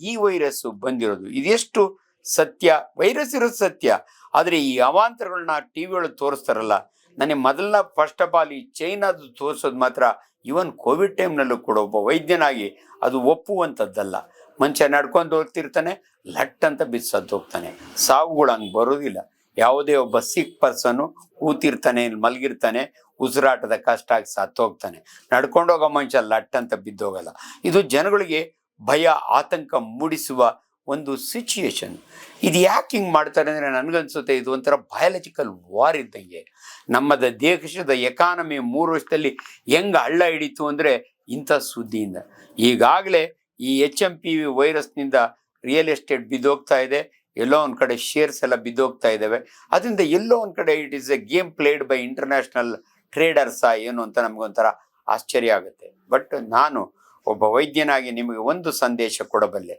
ಈ ವೈರಸ್ ಬಂದಿರೋದು. ಇದೆಷ್ಟು ಸತ್ಯ? ವೈರಸ್ ಇರೋದು ಸತ್ಯ. ಆದರೆ ಈ ಅವಾಂತರಗಳನ್ನ ಟಿ ವಿಯೊಳಗೆ ತೋರಿಸ್ತಾರಲ್ಲ ನನಗೆ ಮೊದಲನ ಫಸ್ಟ್ ಆಫ್ ಆಲ್ ಈ ಚೈನಾದು ತೋರಿಸೋದು ಮಾತ್ರ ಇವನ್ ಕೋವಿಡ್ ಟೈಮ್ನಲ್ಲೂ ಕೂಡ ಒಬ್ಬ ವೈದ್ಯನಾಗಿ ಅದು ಒಪ್ಪುವಂಥದ್ದಲ್ಲ. ಮನುಷ್ಯ ನಡ್ಕೊಂಡು ಹೋಗ್ತಿರ್ತಾನೆ, ಲಟ್ ಅಂತ ಬಿದ್ದು ಹೋಗ್ತಾನೆ. ಸಾವುಗಳು ಹಂಗೆ ಬರೋದಿಲ್ಲ. ಯಾವುದೇ ಒಬ್ಬ ಸಿಕ್ ಪರ್ಸನ್ನು ಕೂತಿರ್ತಾನೆ, ಮಲಗಿರ್ತಾನೆ, ಉಸಿರಾಟದ ಕಷ್ಟ ಆಗಿ ಸತ್ತೋಗ್ತಾನೆ. ನಡ್ಕೊಂಡೋಗೋ ಮನುಷ್ಯ ಲಟ್ ಅಂತ ಬಿದ್ದೋಗಲ್ಲ. ಇದು ಜನಗಳಿಗೆ ಭಯ, ಆತಂಕ ಮೂಡಿಸುವ ಒಂದು ಸಿಚುಯೇಷನ್ ಇದು ಯಾಕೆ ಹಿಂಗೆ ಮಾಡ್ತಾರೆ ಅಂದರೆ ನನಗನ್ಸುತ್ತೆ ಇದು ಒಂಥರ ಬಯಾಲಜಿಕಲ್ ವಾರ್ ಇದ್ದಂಗೆ. ನಮ್ಮದ ದೇಶದ ಎಕಾನಮಿ ಮೂರು ವರ್ಷದಲ್ಲಿ ಹೆಂಗೆ ಹಳ್ಳ ಹಿಡಿತು ಅಂದರೆ ಇಂಥ ಸುದ್ದಿಯಿಂದ. ಈಗಾಗಲೇ ಈ ಎಚ್ ಎಂ ಪಿ ವಿ ವೈರಸ್ನಿಂದ ರಿಯಲ್ ಎಸ್ಟೇಟ್ ಬಿದ್ದೋಗ್ತಾ ಇದೆ, ಎಲ್ಲೋ ಒಂದು ಕಡೆ ಶೇರ್ಸ್ ಎಲ್ಲ ಬಿದ್ದೋಗ್ತಾ ಇದ್ದಾವೆ ಅದರಿಂದ ಎಲ್ಲೋ ಒಂದು ಕಡೆ it is a game played by international ಟ್ರೇಡರ್ಸಾ ಏನು ಅಂತ ನಮಗೊಂಥರ ಆಶ್ಚರ್ಯ ಆಗುತ್ತೆ. ಬಟ್ ನಾನು ಒಬ್ಬ ವೈದ್ಯನಾಗಿ ನಿಮಗೆ ಒಂದು ಸಂದೇಶ ಕೊಡಬಲ್ಲೆ.